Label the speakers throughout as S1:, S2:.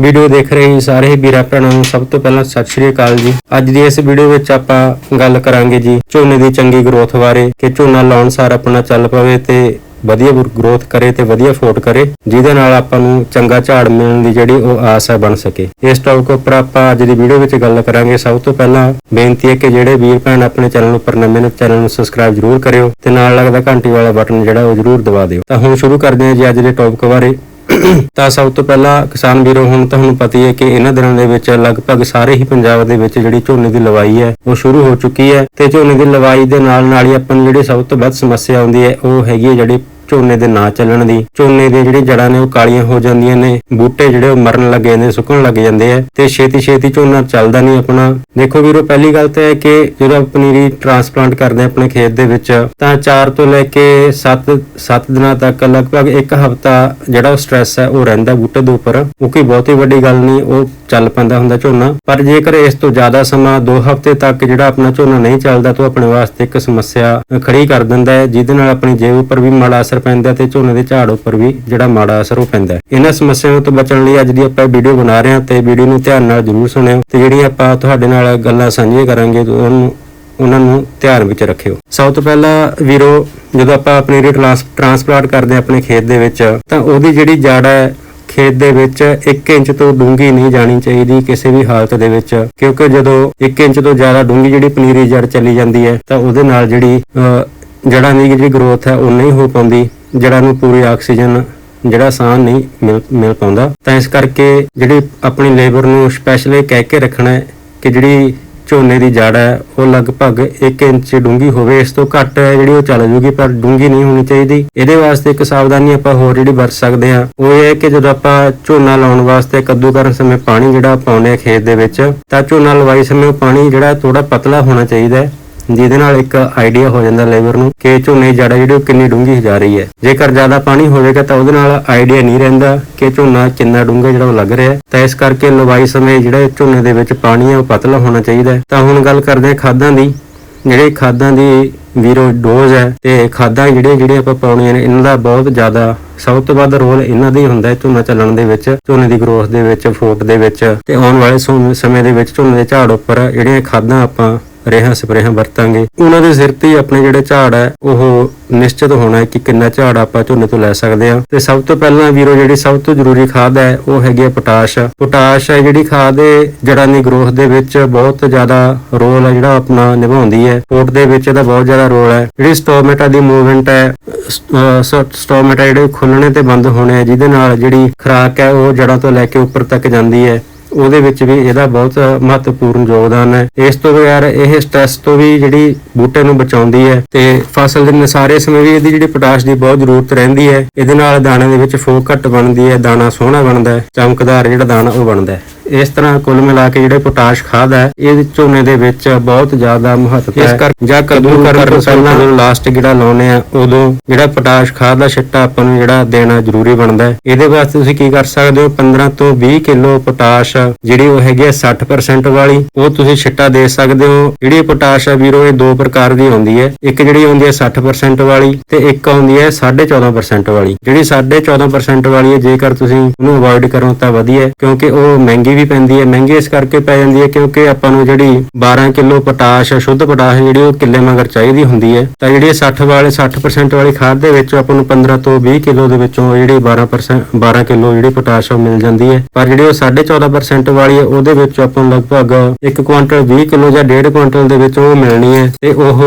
S1: Video ਦੇਖ ਰਹੇ ਸਾਰੇ ਵੀਰਾਂ ਭੈਣਾਂ ਨੂੰ। ਸਭ ਤੋਂ ਪਹਿਲਾਂ ਸਤਿ ਸ਼੍ਰੀ ਅਕਾਲ ਜੀ। ਅੱਜ ਦੀ ਇਸ ਵੀਡੀਓ ਵਿੱਚ ਆਪਾਂ ਗੱਲ ਕਰਾਂਗੇ ਜੀ ਝੋਨੇ ਦੀ ਚੰਗੀ ਗਰੋਥ ਬਾਰੇ, ਕਿ ਝੋਨਾ ਲਾਉਣ ਸਾਰ ਆਪਣਾ ਚੱਲ ਪਵੇ ਤੇ ਵਧੀਆ ਗਰੋਥ ਕਰੇ ਤੇ ਵਧੀਆ ਫੋਟ ਕਰੇ, ਜਿਹਦੇ ਨਾਲ ਆਪਾਂ ਨੂੰ ਚੰਗਾ ਝਾੜ ਮਿਲਣ ਦੀ ਜਿਹੜੀ ਉਹ ਆਸ ਹੈ ਬਣ ਸਕੇ। ਇਸ ਟੌਪਿਕ ਉੱਪਰ ਆਪਾਂ ਅੱਜ ਦੀ ਵੀਡੀਓ ਵਿੱਚ ਗੱਲ ਕਰਾਂਗੇ। ਸਭ ਤੋਂ ਪਹਿਲਾਂ ਬੇਨਤੀ ਹੈ ਕਿ ਜਿਹੜੇ ਵੀਰ ਭੈਣ ਆਪਣੇ ਚੈਨਲ ਉੱਪਰ ਨਵੇਂ ਨੇ, ਚੈਨਲ ਨੂੰ ਸਬਸਕ੍ਰਾਈਬ ਜ਼ਰੂਰ ਕਰਿਓ ਤੇ ਨਾਲ ਲੱਗਦਾ ਘੰਟੀ ਵਾਲਾ ਬਟਨ ਜਿਹੜਾ ਉਹ ਜ਼ਰੂਰ ਦਬਾ ਦਿਓ। ਤਾਂ ਹੁਣ ਸ਼ੁਰੂ ਕਰਦੇ ਹਾਂ ਜੀ ਅੱਜ ਦੇ ਟੌਪਿਕ ਬਾਰੇ। ਤਾਂ ਸਭ ਤੋਂ ਪਹਿਲਾਂ ਕਿਸਾਨ ਵੀਰੋ, ਹੁਣ ਤੁਹਾਨੂੰ ਪਤਾ ਹੀ ਹੈ ਕਿ ਇਹਨਾਂ ਦਿਨਾਂ ਦੇ ਵਿੱਚ ਲਗਭਗ ਸਾਰੇ ਹੀ ਪੰਜਾਬ ਦੇ ਵਿੱਚ ਜਿਹੜੀ ਝੋਨੇ ਦੀ ਲਵਾਈ ਹੈ, ਉਹ ਸ਼ੁਰੂ ਹੋ ਚੁੱਕੀ ਹੈ ਤੇ ਝੋਨੇ ਦੀ ਲਵਾਈ ਦੇ ਨਾਲ ਨਾਲ ਹੀ ਆਪਾਂ ਨੂੰ ਜਿਹੜੀ ਸਭ ਤੋਂ ਵੱਧ ਸਮੱਸਿਆ ਆਉਂਦੀ ਹੈ, ਉਹ ਹੈਗੀ ਹੈ ਜਿਹੜੀ ਝੋਨੇ ਦੇ ਨਾ ਚੱਲਣ ਦੀ। ਝੋਨੇ ਦੇ ਜਿਹੜੇ ਜੜਾਂ ਨੇ, ਉਹ ਕਾਲੀਆਂ ਹੋ ਜਾਂਦੀਆਂ ਨੇ। ਬੂਟੇ ਜਿਹੜੇ, ਉਹ ਮਰਨ ਲੱਗ ਜਾਂਦੇ ਸੁੱਕਣ ਲੱਗ ਜਾਂਦੇ ਆ। ਤੇ ਛੇਤੀ ਛੇਤੀ ਝੋਨਾ ਚੱਲਦਾ ਨਹੀਂ ਆਪਣਾ। ਦੇਖੋ ਵੀਰੋ, ਪਹਿਲੀ ਗੱਲ ਤਾਂ ਇਹ ਕਿ ਜਦੋਂ ਆਪਾਂ ਪਨੀਰੀ ਟ੍ਰਾਂਸਪਲਾਂਟ ਕਰਦੇ ਹਾਂ ਆਪਣੇ ਖੇਤ ਦੇ ਵਿੱਚ, ਤਾਂ 4 ਤੋਂ ਲੈ ਕੇ 7 7 ਦਿਨਾਂ ਤੱਕ ਲਗਭਗ ਇੱਕ ਹਫ਼ਤਾ ਜਿਹੜਾ ਉਹ ਸਟ੍ਰੈਸ ਹੈ, ਉਹ ਰਹਿੰਦਾ ਬੂਟੇ ਦੇ ਉੱਪਰ। ਉਹ ਕੋਈ ਬਹੁਤੀ ਵੱਡੀ ਗੱਲ ਨਹੀਂ, ਉਹ ਚੱਲ ਪੈਂਦਾ ਹੁੰਦਾ ਝੋਨਾ। ਪਰ ਜੇਕਰ ਇਸ ਤੋਂ ਜ਼ਿਆਦਾ ਸਮਾਂ 2 ਹਫ਼ਤੇ ਤੱਕ ਜਿਹੜਾ ਆਪਣਾ ਝੋਨਾ ਨਹੀਂ ਚੱਲਦਾ, ਤਾਂ ਆਪਣੇ ਵਾਸਤੇ ਇੱਕ ਸਮੱਸਿਆ ਖੜੀ ਕਰ ਦਿੰਦਾ ਹੈ, ਜਿਹਦੇ ਨਾਲ ਆਪਣੀ ਜੇਬ ਉੱਪਰ ਵੀ ਮਾੜਾ ਅਸਰ ਪੈਂਦਾ ਤੇ ਝੋਨੇ ਦੇ ਝਾੜ ਉੱਪਰ ਵੀ ਜਿਹੜਾ ਮਾੜਾ ਅਸਰ ਉਹ ਪੈਂਦਾ ਇਹਨਾਂ ਸਮੱਸਿਆਵਾਂ ਤੋਂ ਬਚਣ ਲਈ ਅੱਜ ਦੀ ਆਪਾਂ ਵੀਡੀਓ ਬਣਾ ਰਹੇ ਹਾਂ ਤੇ ਵੀਡੀਓ ਨੂੰ ਧਿਆਨ ਨਾਲ ਜ਼ਰੂਰ ਸੁਣਿਓ ਤੇ ਜਿਹੜੀਆਂ ਆਪਾਂ ਤੁਹਾਡੇ ਨਾਲ ਗੱਲਾਂ ਸਾਂਝੀਆਂ ਕਰਾਂਗੇ ਉਹਨੂੰ ਉਹਨਾਂ ਨੂੰ ਧਿਆਨ ਵਿੱਚ ਰੱਖਿਓ। ਸਭ ਤੋਂ ਪਹਿਲਾਂ ਵੀਰੋ ਜਦੋਂ ਆਪਾਂ ਆਪਣੀ ਰੀ ਟ੍ਰਾਂਸਪਲਾਂਟ ਕਰਦੇ ਆਪਣੇ ਖੇਤ ਦੇ ਵਿੱਚ ਤਾਂ ਉਹਦੀ ਜਿਹੜੀ ਜੜ ਹੈ ਖੇਤ ਦੇ ਵਿੱਚ 1 ਇੰਚ ਤੋਂ ਡੂੰਘੀ ਨਹੀਂ ਜਾਣੀ ਚਾਹੀਦੀ ਕਿਸੇ ਵੀ ਹਾਲਤ ਦੇ ਵਿੱਚ ਕਿਉਂਕਿ ਜਦੋਂ 1 ਇੰਚ ਤੋਂ ਜ਼ਿਆਦਾ ਡੂੰਘੀ ਜਿਹੜੀ ਪਨੀਰੀ ਜੜ ਚਲੀ ਜਾਂਦੀ ਹੈ ਤਾਂ ਉਹਦੇ ਨਾਲ ਜਿਹੜੀ ਅਹ, ਜੜ੍ਹਾਂ ਦੀ ਜਿਹੜੀ ਗਰੋਥ ਹੈ, ਉਹ ਨਹੀਂ ਹੋ ਪਾਉਂਦੀ ਜੜ੍ਹਾਂ ਨੂੰ ਪੂਰੀ ਆਕਸੀਜਨ ਜਿਹੜਾ ਸਾਹ ਨਹੀਂ ਮਿਲ ਮਿਲ ਪਾਉਂਦਾ। ਤਾਂ ਇਸ ਕਰਕੇ ਜਿਹੜੀ ਆਪਣੀ ਲੇਬਰ ਨੂੰ ਸਪੈਸ਼ਲੀ ਕਹਿ ਕੇ ਰੱਖਣਾ ਹੈ ਕਿ ਜਿਹੜੀ ਝੋਨੇ ਦੀ ਜੜ ਹੈ, ਉਹ ਲਗਭਗ 1 ਇੰਚ ਡੂੰਘੀ ਹੋਵੇ। ਇਸ ਤੋਂ ਘੱਟ ਹੈ ਜਿਹੜੀ ਉਹ ਚੱਲ ਜੂਗੀ, ਪਰ ਡੂੰਘੀ ਨਹੀਂ ਹੋਣੀ ਚਾਹੀਦੀ। ਇਹਦੇ ਵਾਸਤੇ ਇੱਕ ਸਾਵਧਾਨੀ ਆਪਾਂ ਹੋਰ ਜਿਹੜੀ ਵਰਤ ਸਕਦੇ ਹਾਂ, ਉਹ ਇਹ ਹੈ ਕਿ ਜਦੋਂ ਆਪਾਂ ਝੋਨਾ ਲਾਉਣ ਵਾਸਤੇ ਕੱਦੂ ਕਰਨ ਸਮੇਂ ਪਾਣੀ ਜਿਹੜਾ ਪਾਉਂਦੇ ਆ ਖੇਤ ਦੇ ਵਿੱਚ, ਤਾਂ ਝੋਨਾ ਲਵਾਈ ਸਮੇਂ ਉਹ ਪਾਣੀ ਜਿਹੜਾ ਥੋੜਾ ਪਤਲਾ ਹੋਣਾ ਚਾਹੀਦਾ ਹੈ। ਜਿਹਦੇ ਨਾਲ ਇੱਕ ਆਈਡੀਆ ਹੋ ਜਾਂਦਾ ਲੇਬਰ ਨੂੰ ਕਿ ਝੋਨੇ ਦੀ ਜਿਹੜੀ ਉਹ ਕਿੰਨੀ ਡੂੰਘੀ ਜਾ ਰਹੀ ਹੈ। ਜੇਕਰ ਜ਼ਿਆਦਾ ਪਾਣੀ ਹੋਵੇਗਾ ਤਾਂ ਉਹਦੇ ਨਾਲ ਆਈਡੀਆ ਨਹੀਂ ਰਹਿੰਦਾ ਕਿ ਝੋਨਾ ਕਿੰਨਾ ਡੂੰਘਾ ਜਿਹੜਾ ਉਹ ਲੱਗ ਰਿਹਾ ਤਾਂ ਇਸ ਕਰਕੇ ਲਵਾਈ ਸਮੇਂ ਜਿਹੜਾ ਝੋਨੇ ਦੇ ਵਿੱਚ ਪਾਣੀ ਹੈ ਉਹ ਪਤਲਾ ਹੋਣਾ ਚਾਹੀਦਾ ਤਾਂ ਹੁਣ ਗੱਲ ਕਰਦੇ ਹਾਂ ਖਾਦਾਂ ਦੀ। ਜਿਹੜੇ ਖਾਦਾਂ ਦੀ ਵੀਰੋ ਡੋਜ਼ ਹੈ ਤੇ ਖਾਦਾਂ ਜਿਹੜੀਆਂ ਜਿਹੜੀਆਂ ਆਪਾਂ ਪਾਉਣੀਆਂ ਨੇ, ਇਹਨਾਂ ਦਾ ਬਹੁਤ ਜ਼ਿਆਦਾ ਸਭ ਤੋਂ ਵੱਧ ਰੋਲ ਇਹਨਾਂ ਦਾ ਹੀ ਹੁੰਦਾ ਹੈ ਝੋਨਾ ਚੱਲਣ ਦੇ ਵਿੱਚ, ਝੋਨੇ ਦੀ ਗਰੋਥ ਦੇ ਵਿੱਚ ਫੋਟ ਦੇ ਵਿੱਚ ਤੇ ਆਉਣ ਵਾਲੇ ਸਮ- ਸਮੇਂ ਦੇ ਵਿੱਚ ਝੋਨੇ ਦੇ ਝਾੜ ਉੱਪਰ ਜਿਹੜੀਆਂ ਖਾਦਾਂ ਆਪਾਂ ਰੇਹਾਂ ਸਪਰੇਹਾਂ ਵਰਤਾਂਗੇ। ਉਹਨਾਂ ਦੇ ਸਿਰ ਤੇ ਹੀ ਆਪਣੇ ਜਿਹੜੇ ਝਾੜ ਹੈ, ਉਹ ਨਿਸ਼ਚਿਤ ਹੋਣਾ ਹੈ ਕਿ ਕਿੰਨਾ ਝਾੜ ਆਪਾਂ ਝੋਨੇ ਤੋਂ ਲੈ ਸਕਦੇ ਹਾਂ। ਤੇ ਸਭ ਤੋਂ ਪਹਿਲਾਂ ਵੀਰੋ, ਜਿਹੜੀ ਸਭ ਤੋਂ ਜ਼ਰੂਰੀ ਖਾਦ ਹੈ, ਉਹ ਹੈਗੀ ਹੈ ਪੋਟਾਸ਼। ਪੋਟਾਸ਼ ਹੈ ਜਿਹੜੀ ਖਾਦ ਇਹ ਜੜਾਂ ਦੀ ਗਰੋਥ ਦੇ ਵਿੱਚ ਬਹੁਤ ਜ਼ਿਆਦਾ ਰੋਲ ਹੈ, ਜਿਹੜਾ ਆਪਣਾ ਨਿਭਾਉਂਦੀ ਹੈ। ਫੋਟ ਦੇ ਵਿੱਚ ਇਹਦਾ ਬਹੁਤ ਜ਼ਿਆਦਾ ਰੋਲ ਹੈ। ਜਿਹੜੀ ਸਟੋਮੇਟਾ ਦੀ ਮੂਵਮੈਂਟ ਹੈ ਸਟੋਮੇਟਾ ਜਿਹੜੇ ਖੁੱਲਣੇ ਤੇ ਬੰਦ ਹੋਣੇ ਆ, ਜਿਹਦੇ ਨਾਲ ਜਿਹੜੀ ਖੁਰਾਕ ਹੈ, ਉਹ ਜੜਾਂ ਤੋਂ ਲੈ ਕੇ ਉੱਪਰ ਤੱਕ ਜਾਂਦੀ ਹੈ। ਉਹਦੇ ਵਿੱਚ ਵੀ ਇਹਦਾ ਬਹੁਤ ਮਹੱਤਵਪੂਰਨ ਯੋਗਦਾਨ ਹੈ। ਇਸ ਤੋਂ ਬਗੈਰ ਇਹ ਸਟ੍ਰੈਸ ਤੋਂ ਵੀ ਜਿਹੜੀ ਬੂਟੇ ਨੂੰ ਬਚਾਉਂਦੀ ਹੈ ਤੇ ਫਸਲ ਦੇ ਨਸਾਰੇ ਸਮੇਂ ਵੀ ਇਹਦੀ ਜਿਹੜੀ ਪੋਟਾਸ਼ ਦੀ ਬਹੁਤ ਜ਼ਰੂਰਤ ਰਹਿੰਦੀ ਹੈ। ਇਹਦੇ ਨਾਲ ਦਾਣੇ ਦੇ ਵਿੱਚ ਫੋਕ ਘੱਟ ਬਣਦੀ ਹੈ, ਦਾਣਾ ਸੋਹਣਾ ਬਣਦਾ ਹੈ, ਚਮਕਦਾਰ ਜਿਹੜਾ ਦਾਣਾ ਉਹ ਬਣਦਾ ਹੈ। ਇਸ ਤਰ੍ਹਾਂ ਕੁੱਲ ਮਿਲਾ ਕੇ ਜਿਹੜੇ ਪੋਟਾਸ਼ ਖਾਦ ਹੈ ਇਹ ਝੋਨੇ ਦੇ ਵਿੱਚ ਬਹੁਤ ਜ਼ਿਆਦਾ ਮਹੱਤਵ ਹੈ। ਇਸ ਕਰਕੇ ਜਾਂ ਕੱਦੂ ਕਰਨ ਪਹਿਲਾਂ ਜਦੋਂ ਲਾਸਟ ਜਿਹੜਾ ਲਾਉਨੇ ਆ ਉਦੋਂ ਜਿਹੜਾ ਪੋਟਾਸ਼ ਖਾਦ ਦਾ ਛਿੱਟਾ ਆਪਾਂ ਨੂੰ ਜਿਹੜਾ ਦੇਣਾ ਜ਼ਰੂਰੀ ਬਣਦਾ ਹੈ। ਇਹਦੇ ਵਾਸਤੇ ਤੁਸੀਂ ਕੀ ਕਰ ਸਕਦੇ ਹੋ? 15 ਤੋਂ 20 ਕਿਲੋ ਪੋਟਾਸ਼ ਜਿਹੜੀ ਉਹ ਹੈਗੀ ਹੈ 60% ਵਾਲੀ ਉਹ ਤੁਸੀਂ ਛਿੱਟਾ ਦੇ ਸਕਦੇ ਹੋ। ਜਿਹੜੀ ਪੋਟਾਸ਼ ਹੈ ਵੀਰੋ ਇਹ ਦੋ ਪ੍ਰਕਾਰ ਦੀ ਆਉਂਦੀ ਹੈ। ਇੱਕ ਜਿਹੜੀ ਆਉਂਦੀ ਹੈ 60% ਵਾਲੀ ਤੇ ਇੱਕ ਆਉਂਦੀ ਹੈ 14.5% ਵਾਲੀ। ਜਿਹੜੀ 14.5% ਵਾਲੀ ਹੈ ਜੇਕਰ ਤੁਸੀਂ ਉਹਨੂੰ ਅਵੋਇਡ ਕਰੋ ਤਾਂ ਵਧੀਆ ਹੈ ਕਿਉਂਕਿ ਉਹ ਮਹਿੰਗੀ ਵੀ ਪੈਂਦੀ ਹੈ, ਮਹਿੰਗੀ ਇਸ ਕਰਕੇ ਪੈ ਜਾਂਦੀ ਹੈ ਕਿਉਂਕਿ ਆਪਾਂ ਨੂੰ ਜਿਹੜੀ 12 ਕਿਲੋ ਪੋਟਾਸ਼ ਸ਼ੁੱਧ ਪੋਟਾਸ਼ ਜਿਹੜੀ ਉਹ ਕਿੱਲੇ ਮਗਰ ਚਾਹੀਦੀ ਹੁੰਦੀ ਹੈ। ਤਾਂ ਜਿਹੜੀ 60 ਵਾਲੇ 60% ਵਾਲੀ ਖਾਦ ਦੇ ਵਿੱਚ ਆਪਾਂ ਨੂੰ 15 ਤੋਂ 20 ਕਿਲੋ ਦੇ ਵਿੱਚੋਂ ਜਿਹੜੀ 12% 12 ਕਿਲੋ ਜਿਹੜੀ ਪੋਟਾਸ਼ ਮਿਲ ਜਾਂਦੀ ਹੈ। ਪਰ ਜਿਹੜੀ ਉਹ 14.5% ਵਾਲੀ ਹੈ, ਉਹਦੇ ਵਿੱਚ ਆਪਾਂ ਨੂੰ ਲਗਭਗ 1 ਕੁਇੰਟਲ 20 ਕਿਲੋ ਜਾਂ 1.5 ਕੁਇੰਟਲ ਦੇ ਵਿੱਚ ਉਹ ਮਿਲਣੀ ਹੈ ਤੇ ਉਹ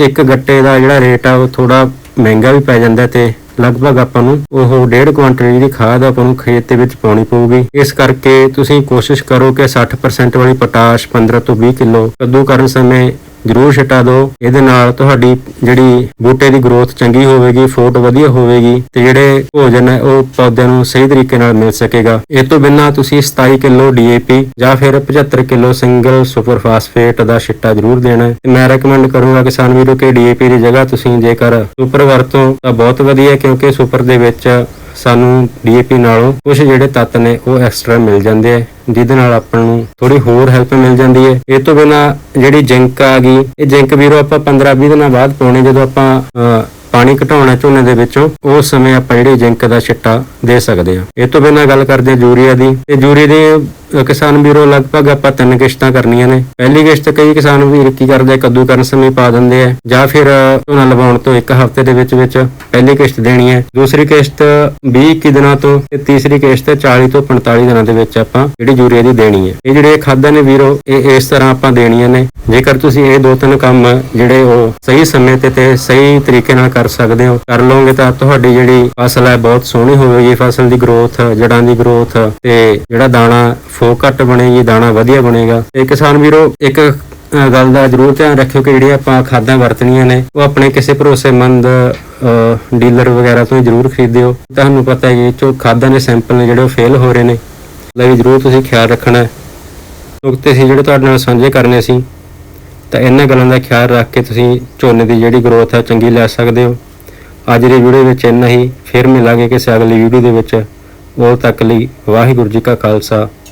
S1: ਇੱਕ ਗੱਟੇ ਦਾ ਜਿਹੜਾ ਰੇਟ ਆ, ਉਹ ਥੋੜਾ ਮਹਿੰਗਾ ਵੀ ਪੈ ਜਾਂਦਾ ਤੇ ਲਗਭਗ ਆਪਾਂ ਨੂੰ ਉਹ 1.5 ਕੁਇੰਟਲ ਜਿਹੜੀ ਖਾਦ ਆਪਾਂ ਨੂੰ ਖੇਤ ਦੇ ਵਿੱਚ ਪਾਉਣੀ ਪਊਗੀ। ਇਸ ਕਰਕੇ ਤੁਸੀਂ ਕੋਸ਼ਿਸ਼ ਕਰੋ ਕਿ 60% ਵਾਲੀ ਪੋਟਾਸ਼ 15 ਤੋਂ 20 ਕਿਲੋ ਕੱਦੂ ਕਰਨ ਸਮੇਂ ਜ਼ਰੂਰ ਛਟਾ ਦਿਓ। ਇਹਦੇ ਨਾਲ ਤੁਹਾਡੀ ਜਿਹੜੀ ਬੂਟੇ ਦੀ ਗਰੋਥ ਚੰਗੀ ਹੋਵੇਗੀ ਫੋਟ ਵਧੀਆ ਹੋਵੇਗੀ ਤੇ ਜਿਹੜੇ ਭੋਜਨ ਹੈ, ਉਹ ਪੌਦਿਆਂ ਨੂੰ ਸਹੀ ਤਰੀਕੇ ਨਾਲ ਮਿਲ ਸਕੇਗਾ। ਇਹ ਤੋਂ ਬਿਨਾਂ ਤੁਸੀਂ 27 ਕਿਲੋ ਡੀਏਪੀ ਜਾਂ ਫਿਰ 75 ਕਿਲੋ ਸਿੰਗਲ ਸੁਪਰ ਫਾਸਫੇਟ ਦਾ ਛਿੱਟਾ ਜ਼ਰੂਰ ਦੇਣਾ ਹੈ। ਤੇ ਮੈਂ ਰეკਮੈਂਡ ਕਰੂੰਗਾ ਕਿਸਾਨ ਵੀਰੋ ਕਿ ਡੀਏਪੀ ਦੀ ਜਗ੍ਹਾ ਤੁਸੀਂ ਜੇਕਰ ਸੁਪਰ ਵਰਤੋਂ, ਤਾਂ ਬਹੁਤ ਵਧੀਆ ਕਿਉਂਕਿ ਸੁਪਰ ਦੇ ਵਿੱਚ ਸਾਨੂੰ ਡੀਏਪੀ ਨਾਲੋਂ ਕੁਝ ਜਿਹੜੇ ਤੱਤ ਨੇ, ਉਹ ਐਕਸਟਰਾ ਮਿਲ ਜਾਂਦੇ ਆ ਜਿਹਦੇ ਨਾਲ ਆਪਾਂ ਨੂੰ ਥੋੜੀ ਹੋਰ ਹੈਲਪ ਮਿਲ ਜਾਂਦੀ ਹੈ। ਇਹ ਤੋਂ ਬਿਨਾ ਜਿਹੜੀ ਜਿੰਕ ਆ ਗਈ ਇਹ ਜਿੰਕ ਵੀਰੋ ਆਪਾਂ 15-20 ਦਿਨਾਂ ਬਾਅਦ ਪਾਉਣੇ ਜਦੋਂ ਆਪਾਂ ਅਹ, ਪਾਣੀ ਘਟਾਉਣਾ ਝੋਨੇ ਦੇ ਵਿੱਚੋਂ ਉਸ ਸਮੇਂ ਆਪਾਂ ਜਿਹੜੀ ਜ਼ਿੰਕ ਦਾ ਛਿੱਟਾ ਦੇ ਸਕਦੇ ਹਾਂ। ਇਹ ਤੋਂ ਬਿਨਾਂ ਗੱਲ ਕਰਦੇ ਹਾਂ ਯੂਰੀਆ ਦੀ। ਤੇ ਯੂਰੀਆ ਦੇ ਕਿਸਾਨ ਵੀਰੋ, ਲਗਭਗ ਆਪਾਂ ਤਿੰਨ ਕਿਸ਼ਤਾਂ ਕਰਨੀਆਂ ਨੇ। ਪਹਿਲੀ ਕਿਸ਼ਤ ਕਈ ਕਿਸਾਨ ਵੀਰ ਕੀ ਕਰਦੇ ਕੱਦੂ ਕਰਨ ਸਮੇਂ ਪਾ ਦਿੰਦੇ ਆ, ਜਾਂ ਫਿਰ ਝੋਨਾ ਲਵਾਉਣ ਤੋਂ ਇੱਕ ਹਫ਼ਤੇ ਦੇ ਵਿੱਚ ਵਿੱਚ ਪਹਿਲੀ ਕਿਸ਼ਤ ਦੇਣੀ ਹੈ। ਦੂਸਰੀ ਕਿਸ਼ਤ 20 21 ਦਿਨਾਂ ਤੋਂ ਤੇ ਤੀਸਰੀ ਕਿਸ਼ਤ 40 ਤੋਂ 45 ਦਿਨਾਂ ਦੇ ਵਿੱਚ ਆਪਾਂ ਜਿਹੜੀ ਯੂਰੀਆ ਦੀ ਦੇਣੀ ਹੈ। ਇਹ ਜਿਹੜੇ ਖਾਦਾਂ ਨੇ ਵੀਰੋ, ਇਹ ਇਸ ਤਰ੍ਹਾਂ ਆਪਾਂ ਦੇਣੀਆਂ ਨੇ। ਜੇਕਰ ਤੁਸੀਂ ਇਹ ਦੋ ਤਿੰਨ ਕੰਮ ਜਿਹੜੇ ਉਹ ਸਹੀ ਸਮੇਂ ਤੇ ਤੇ ਸਹੀ ਤਰੀਕੇ ਨਾਲ ਕਰ ਸਕਦੇ ਹੋ, ਕਰ ਲਓਗੇ ਤਾਂ ਤੁਹਾਡੀ ਜਿਹੜੀ ਫਸਲ ਹੈ ਬਹੁਤ ਸੋਹਣੀ ਹੋਵੇਗੀ। ਫਸਲ ਦੀ ਗਰੋਥ ਜੜਾਂ ਦੀ ਗਰੋਥ ਤੇ ਜਿਹੜਾ ਦਾਣਾ ਫੋ ਘੱਟ ਬਣੇਗੀ, ਦਾਣਾ ਵਧੀਆ ਬਣੇਗਾ। ਤੇ ਕਿਸਾਨ ਵੀਰੋ, ਇੱਕ ਗੱਲ ਦਾ ਜ਼ਰੂਰ ਧਿਆਨ ਰੱਖਿਓ ਕਿ ਜਿਹੜੀਆਂ ਆਪਾਂ ਖਾਦਾਂ ਵਰਤਣੀਆਂ ਨੇ, ਉਹ ਆਪਣੇ ਕਿਸੇ ਭਰੋਸੇਮੰਦ ਡੀਲਰ ਵਗੈਰਾ ਤੋਂ ਹੀ ਜ਼ਰੂਰ ਖਰੀਦਿਓ। ਤੁਹਾਨੂੰ ਪਤਾ ਹੈ ਕਿ ਖਾਦਾਂ ਦੇ ਸੈਂਪਲ ਨੇ ਜਿਹੜੇ ਉਹ ਫੇਲ ਹੋ ਰਹੇ ਨੇ। ਲਈ ਜ਼ਰੂਰ ਤੁਸੀਂ ਖਿਆਲ ਰੱਖਣਾ ਹੈ। ਨੁਕਤੇ ਸੀ ਜਿਹੜੇ ਤੁਹਾਡੇ ਨਾਲ ਸਾਂਝੇ ਕਰਨੇ ਸੀ, ਤਾਂ ਇਹਨਾਂ ਗੱਲਾਂ ਦਾ ਖਿਆਲ ਰੱਖ ਕੇ ਤੁਸੀਂ ਝੋਨੇ ਦੀ ਜਿਹੜੀ ਗਰੋਥ ਹੈ ਚੰਗੀ ਲੈ ਸਕਦੇ ਹੋ। ਅੱਜ ਦੀ ਵੀਡੀਓ ਵਿੱਚ ਇੰਨਾ ਹੀ। ਫਿਰ ਮਿਲਾਂਗੇ ਕਿਸੇ ਅਗਲੀ ਵੀਡੀਓ ਦੇ ਵਿੱਚ। ਉਦੋਂ ਤੱਕ ਲਈ ਵਾਹਿਗੁਰੂ ਜੀ ਕਾ ਖਾਲਸਾ।